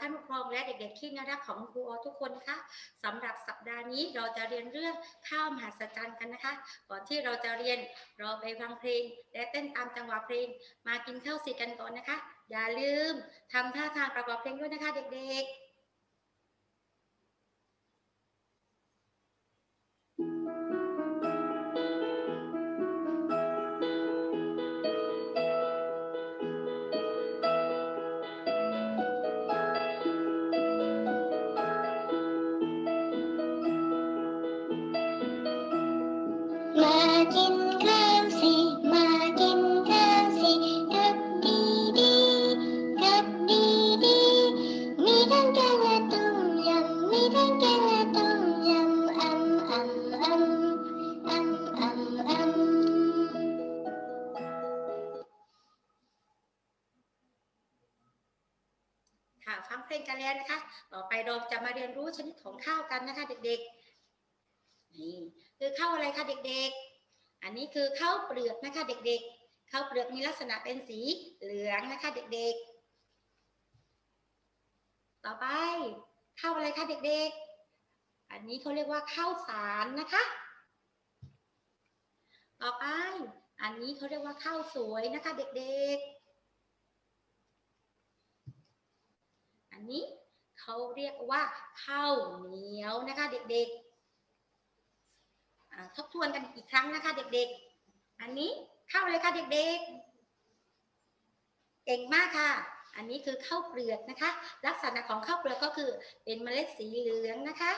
ท่านผู้ปกครองและเด็กๆที่น่ารักของครูโอทุกคนนะคะสำหรับสัปดาห์นี้เราจะเรียนเรื่องข้าวมหัศจรรย์กันนะคะ ก่อนที่เราจะเรียนเราไปฟังเพลง และเต้นตามจังหวะเพลง มากินข้าวสีกันก่อนนะคะ อย่าลืมทำท่าทางประกอบเพลงด้วยนะคะเด็กๆ กินข้าวสิ มากินข้าวสิกับดีดีกับดีดีมีทั้งแกงและต้มยำมีทั้งแกงและต้มยำอ่ำอ่ำอ่ำอ่ำอ่ำอ่ำค่ะฟังเพลงกันแล้วนะคะ ต่อไปเราจะมาเรียนรู้ชนิดของข้าวกันนะคะ เด็กๆนี่คือข้าวอะไรคะเด็กๆ อันนี้คือข้าวเปลือกนะคะ เด็กๆข้าวเปลือกมีลักษณะเป็นสีเหลืองนะคะ เด็กๆ ต่อไปข้าวอะไรคะเด็กๆ อันนี้เขาเรียกว่าข้าวสารนะคะ ต่อไป อันนี้เขาเรียกว่าข้าวสวยนะคะ เด็กๆ อันนี้เขาเรียกว่าข้าวเหนียวนะคะ เด็กๆ ทบทวนกันอีกครั้งนะคะ เด็กๆ อันนี้ข้าวอะไรคะเด็กๆ เก่งมากค่ะ อันนี้คือข้าวเปลือกนะคะ ลักษณะของข้าวเปลือกก็คือเป็นเมล็ดสีเหลืองนะคะ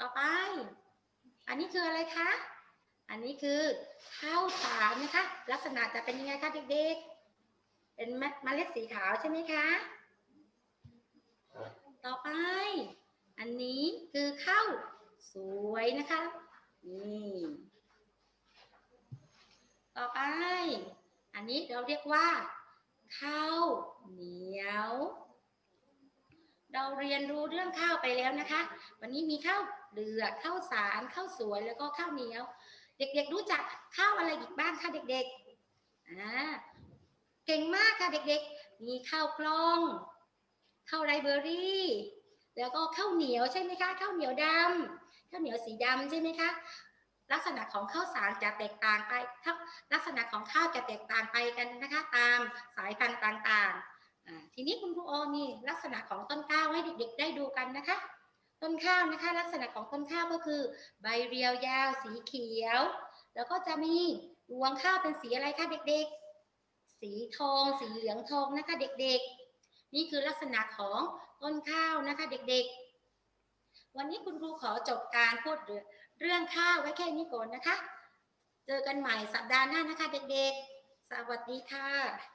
ต่อไป อันนี้คืออะไรคะ อันนี้คือข้าวสารนะคะ ลักษณะจะเป็นยังไงคะเด็กๆ เป็นเมล็ดสีขาวใช่ไหมคะ ต่อไป อันนี้คือข้าว สวยนะคะ นี่ ต่อไป อันนี้เราเรียกว่าข้าวเหนียว เราเรียนรู้เรื่องข้าวไปแล้วนะคะ วันนี้มีข้าวเปลือกข้าวสารข้าวสวยแล้วก็ข้าวเหนียว เด็กๆ รู้จักข้าวอะไรอีกบ้างคะเด็กๆอ่าเก่งมากค่ะเด็กๆ มีข้าวกล้อง ข้าวไรเบอรี่ แล้วก็ข้าวเหนียวใช่ไหมคะข้าวเหนียวดำข้าวเหนียวสีดำใช่ไหมคะลักษณะของข้าวสารจะแตกต่างไปถ้าลักษณะของข้าวจะแตกต่างไปกันนะคะตามสายพันธุ์ต่างๆ ทีนี้คุณครูโอมีลักษณะของต้นข้าวให้เด็กๆ ได้ดูกันนะคะ ต้นข้าวนะคะ ลักษณะของต้นข้าวก็คือ ใบเรียวยาวสีเขียว แล้วก็จะมีรวงข้าวเป็นสีอะไรคะเด็กๆ สีทอง สีเหลืองทองนะคะเด็กๆ นี่คือลักษณะของต้นข้าวนะคะเด็กๆ วันนี้คุณครูขอจบการพูดเรื่องข้าวไว้แค่นี้ก่อนนะคะ เจอกันใหม่สัปดาห์หน้านะคะเด็กๆ สวัสดีค่ะ